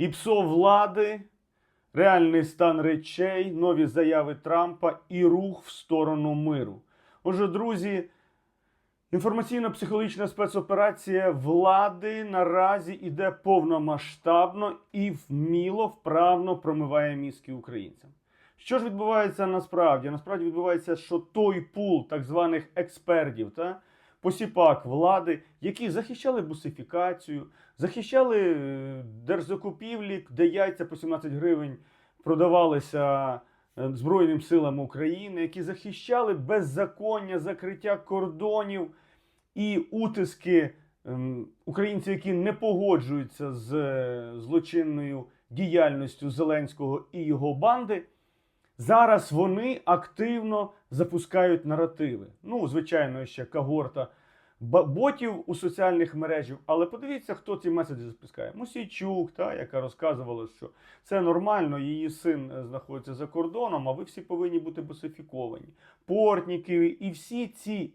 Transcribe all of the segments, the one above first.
ІПСО влади, реальний стан речей, нові заяви Трампа і рух в сторону миру. Отже, друзі, інформаційно-психологічна спецоперація влади наразі іде повномасштабно і вміло, вправно промиває мізки українцям. Що ж відбувається насправді? Насправді відбувається, що той пул так званих експертів та посіпак влади, які захищали бусифікацію, захищали е, держзакупівлі, де яйця по 17 гривень продавалися е, Збройним силам України, які захищали беззаконня, закриття кордонів і утиски ем, українців, які не погоджуються з е, злочинною діяльністю Зеленського і його банди. Зараз вони активно запускають наративи. Ну, звичайно, ще когорта ботів у соціальних мережах. Але подивіться, хто ці меседжі запускає. Мусійчук, та, яка розказувала, що це нормально, її син е, знаходиться за кордоном, а ви всі повинні бути босифіковані. Портніки і всі ці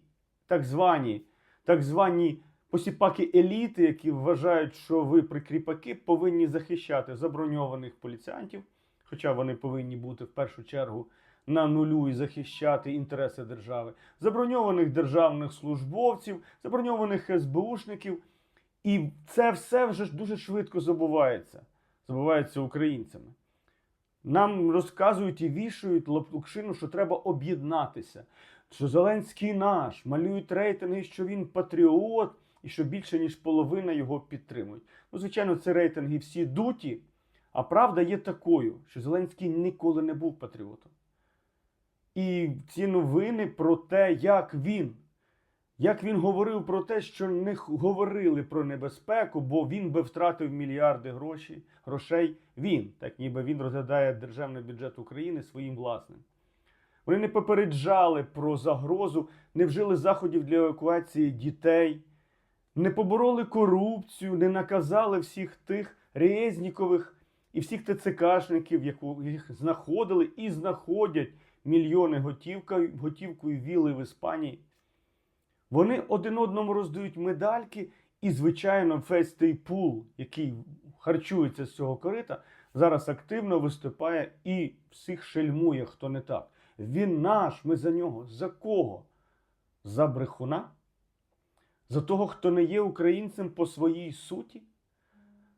так звані, так звані посіпаки еліти, які вважають, що ви прикріпаки, повинні захищати заброньованих поліціантів хоча вони повинні бути в першу чергу на нулю і захищати інтереси держави, заброньованих державних службовців, заброньованих СБУшників. І це все вже дуже швидко забувається. Забувається українцями. Нам розказують і вішають лапшину, що треба об'єднатися, що Зеленський наш, малюють рейтинги, що він патріот, і що більше ніж половина його підтримують. Ну, звичайно, це рейтинги всі дуті. А правда є такою, що Зеленський ніколи не був патріотом. І ці новини про те, як він, як він говорив про те, що не говорили про небезпеку, бо він би втратив мільярди грошей, грошей. Він, так ніби він розглядає державний бюджет України своїм власним. Вони не попереджали про загрозу, не вжили заходів для евакуації дітей, не побороли корупцію, не наказали всіх тих Резнікових і всіх ТЦКшників, їх знаходили і знаходять мільйони готівка, готівкою віли в Іспанії. Вони один одному роздають медальки, і, звичайно, весь той пул, який харчується з цього корита, зараз активно виступає і всіх шельмує, хто не так. Він наш, ми за нього. За кого? За брехуна? За того, хто не є українцем по своїй суті?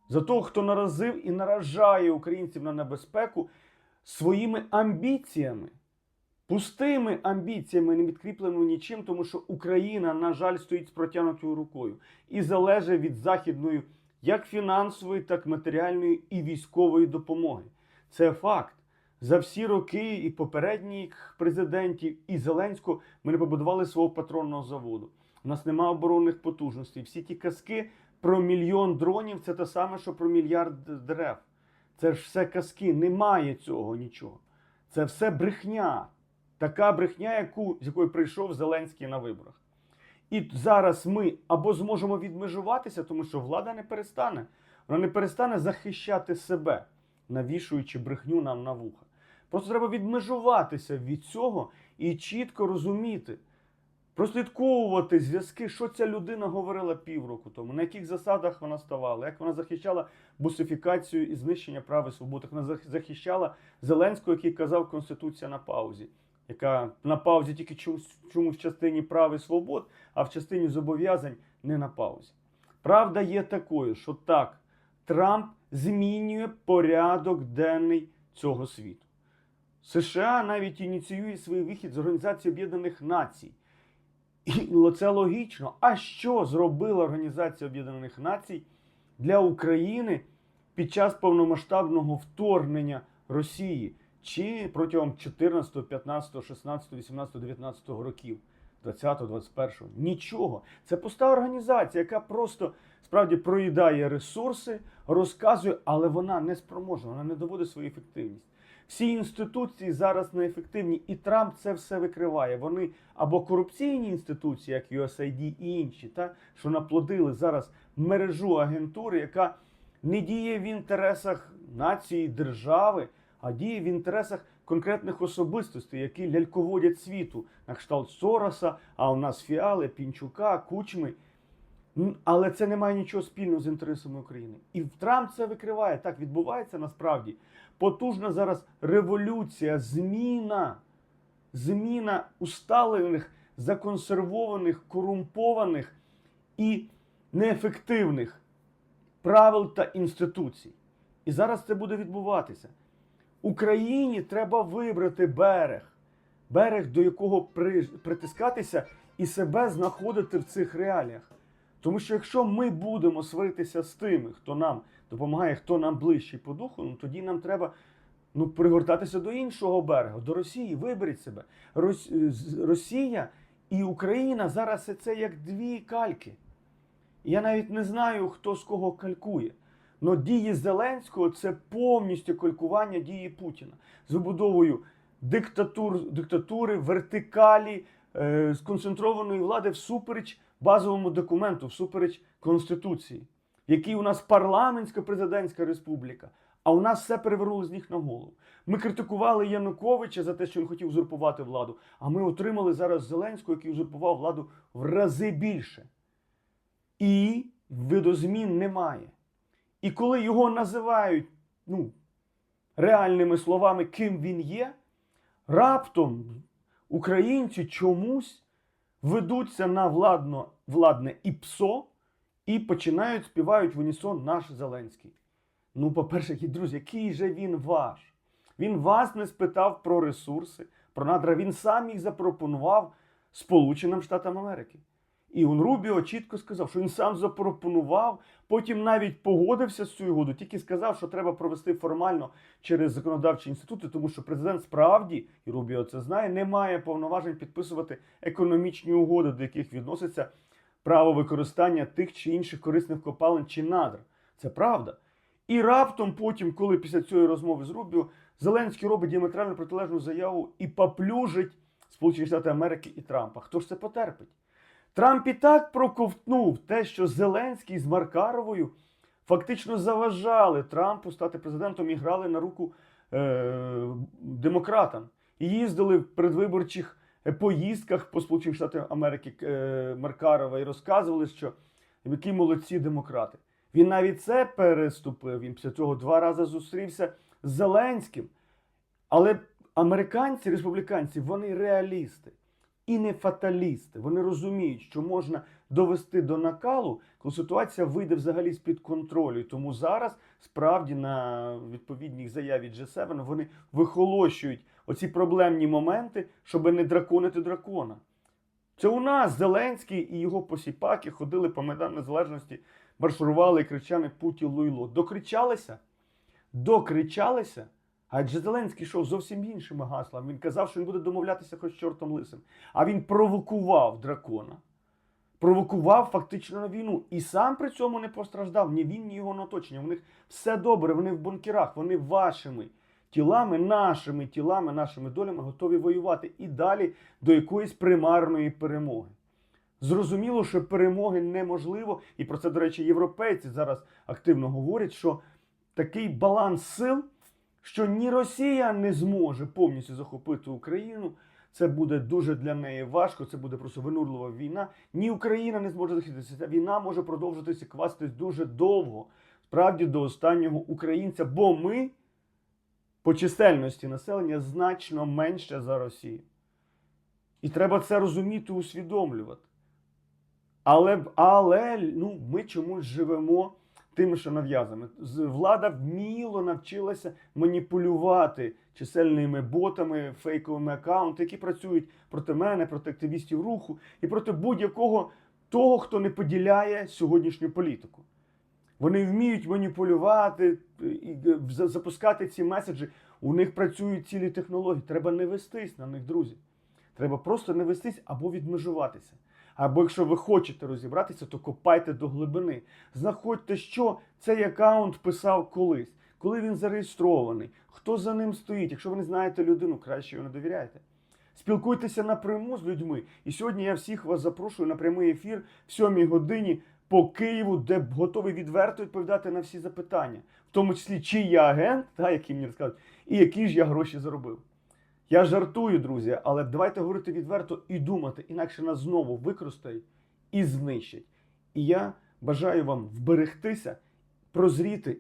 За того, хто наразив і наражає українців на небезпеку своїми амбіціями, пустими амбіціями, не відкріпленими нічим, тому що Україна, на жаль, стоїть з протягнутою рукою і залежить від західної як фінансової, так і матеріальної і військової допомоги. Це факт. За всі роки і попередніх президентів, і Зеленського ми не побудували свого патронного заводу. У нас немає оборонних потужностей. Всі ті казки про мільйон дронів це те саме, що про мільярд дерев. Це ж все казки. Немає цього нічого. Це все брехня. Така брехня, яку, з якою прийшов Зеленський на виборах. І зараз ми або зможемо відмежуватися, тому що влада не перестане. Вона не перестане захищати себе, навішуючи брехню нам на вуха. Просто треба відмежуватися від цього і чітко розуміти, прослідковувати зв'язки, що ця людина говорила півроку тому, на яких засадах вона ставала, як вона захищала бусифікацію і знищення прав і свобод, як вона захищала Зеленського, який казав Конституція на паузі, яка на паузі тільки чомусь, в частині прав і свобод, а в частині зобов'язань не на паузі. Правда є такою, що так, Трамп змінює порядок денний цього світу. США навіть ініціює свій вихід з Організації Об'єднаних Націй. І це логічно. А що зробила Організація Об'єднаних Націй для України під час повномасштабного вторгнення Росії чи протягом 14, 15, 16, 18, 19 років, 20, 21? Нічого. Це пуста організація, яка просто справді проїдає ресурси, розказує, але вона не спроможна, вона не доводить свою ефективність. Всі інституції зараз неефективні, і Трамп це все викриває. Вони або корупційні інституції, як USAID і інші, та, що наплодили зараз мережу агентури, яка не діє в інтересах нації, держави, а діє в інтересах конкретних особистостей, які ляльководять світу, на кшталт Сороса, а у нас Фіали, Пінчука, Кучми. Н- Але це не має нічого спільного з інтересами України. І Трамп це викриває. Так відбувається насправді. Потужна зараз революція, зміна, зміна усталених, законсервованих, корумпованих і неефективних правил та інституцій. І зараз це буде відбуватися. Україні треба вибрати берег, берег, до якого при- притискатися і себе знаходити в цих реаліях. Тому що якщо ми будемо сваритися з тими, хто нам допомагає, хто нам ближчий по духу, ну тоді нам треба ну, пригортатися до іншого берега, до Росії. Виберіть себе. Рос- Росія і Україна зараз це як дві кальки. Я навіть не знаю, хто з кого калькує. Но дії Зеленського це повністю калькування дії Путіна з вибудовою диктатур, диктатури, вертикалі, е, сконцентрованої влади всупереч базовому документу, всупереч Конституції, в якій у нас парламентська президентська республіка, а у нас все перевернуло з ніг на голову. Ми критикували Януковича за те, що він хотів узурпувати владу, а ми отримали зараз Зеленського, який узурпував владу в рази більше. І видозмін немає. І коли його називають ну, реальними словами, ким він є, раптом українці чомусь ведуться на владно, владне ІПСО і починають співають в унісон наш Зеленський. Ну, по-перше, друзі, який же він ваш? Він вас не спитав про ресурси, про надра. Він сам їх запропонував Сполученим Штатам Америки. І он Рубіо чітко сказав, що він сам запропонував, потім навіть погодився з цю угоду, тільки сказав, що треба провести формально через законодавчі інститути, тому що президент справді, і Рубіо це знає, не має повноважень підписувати економічні угоди, до яких відноситься право використання тих чи інших корисних копалин чи надр. Це правда. І раптом потім, коли після цієї розмови з Рубіо, Зеленський робить діаметрально протилежну заяву і поплюжить Сполучені Штати Америки і Трампа. Хто ж це потерпить? Трамп і так проковтнув те, що Зеленський з Маркаровою фактично заважали Трампу стати президентом і грали на руку е- демократам. І їздили в передвиборчих е, поїздках по Сполучених Штатах Америки е- Маркарова і розказували, що які молодці демократи. Він навіть це переступив. Він після цього два рази зустрівся з Зеленським. Але американці, республіканці, вони реалісти і не фаталісти. Вони розуміють, що можна довести до накалу, коли ситуація вийде взагалі з-під контролю. Тому зараз справді на відповідній заяві G7 вони вихолощують оці проблемні моменти, щоб не драконити дракона. Це у нас Зеленський і його посіпаки ходили по Майдану Незалежності, маршурували і кричали Путін Луйло. Докричалися? Докричалися? Адже Зеленський йшов зовсім іншими гаслами. Він казав, що він буде домовлятися хоч чортом лисим. А він провокував дракона. Провокував фактично на війну. І сам при цьому не постраждав ні він, ні його оточення. У них все добре, вони в бункерах, вони вашими тілами, нашими тілами, нашими долями готові воювати і далі до якоїсь примарної перемоги. Зрозуміло, що перемоги неможливо, і про це, до речі, європейці зараз активно говорять, що такий баланс сил, що ні Росія не зможе повністю захопити Україну. Це буде дуже для неї важко, це буде просто винурлива війна. Ні Україна не зможе захиститися. Ця війна може продовжитися квастись дуже довго, справді до останнього українця, бо ми по чисельності населення значно менше за Росію. І треба це розуміти, усвідомлювати. Але, але ну, ми чомусь живемо тими, що нав'язами. Влада вміло навчилася маніпулювати чисельними ботами, фейковими аккаунтами, які працюють проти мене, проти активістів руху і проти будь-якого того, хто не поділяє сьогоднішню політику. Вони вміють маніпулювати і запускати ці меседжі. У них працюють цілі технології. Треба не вестись на них, друзі. Треба просто не вестись або відмежуватися. Або якщо ви хочете розібратися, то копайте до глибини. Знаходьте, що цей аккаунт писав колись, коли він зареєстрований, хто за ним стоїть. Якщо ви не знаєте людину, краще його не довіряйте. Спілкуйтеся напряму з людьми. І сьогодні я всіх вас запрошую на прямий ефір в 7 годині по Києву, де готовий відверто відповідати на всі запитання, в тому числі, чи я агент, та, який мені розказують, і які ж я гроші заробив. Я жартую, друзі, але давайте говорити відверто і думати, інакше нас знову використають і знищать. І я бажаю вам вберегтися, прозріти